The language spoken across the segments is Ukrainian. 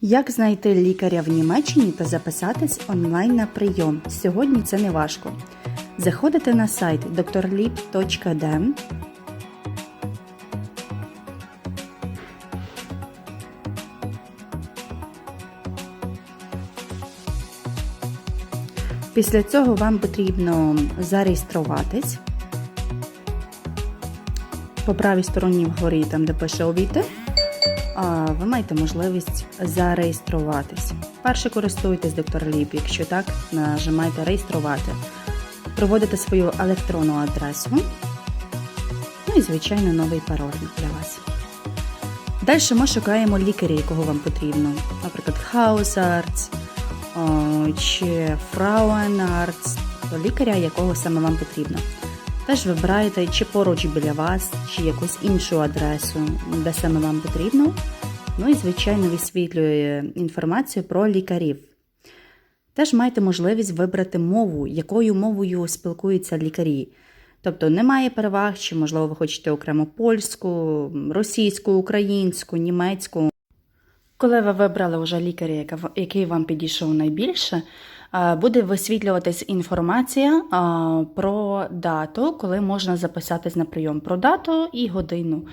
Як знайти лікаря в Німеччині та записатись онлайн на прийом? Сьогодні це не важко. Заходите на сайт drlib.de, Після цього вам потрібно зареєструватись. По правій стороні вгорі, там де пише увійти, ви маєте можливість зареєструватись. Перше користуйтесь доктор Ліп, якщо так, нажимайте реєструвати. Проводите свою електронну адресу. Ну і, звичайно, новий пароль для вас. Далі ми шукаємо лікаря, якого вам потрібно. Наприклад, Хаусарц чи Фрауенарц, то лікаря, якого саме вам потрібно. Теж вибираєте чи поруч біля вас, чи якусь іншу адресу, де саме вам потрібно. Ну і, звичайно, висвітлює інформацію про лікарів. Теж маєте можливість вибрати мову, якою мовою спілкуються лікарі. Тобто немає переваг, чи, можливо, ви хочете окремо польську, російську, українську, німецьку. Коли ви вибрали вже лікаря, який вам підійшов найбільше, буде висвітлюватись інформація е, про дату, коли можна записатись на прийом, про дату і годину.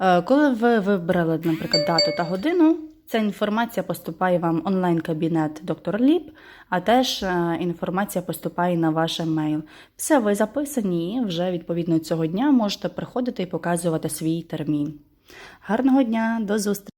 Е, Коли ви вибрали, наприклад, дату та годину, ця інформація поступає вам в онлайн-кабінет доктор Ліп, а теж е, інформація поступає на ваш емейл. Все, ви записані, і вже відповідно цього дня можете приходити і показувати свій термін. Гарного дня, до зустрічі!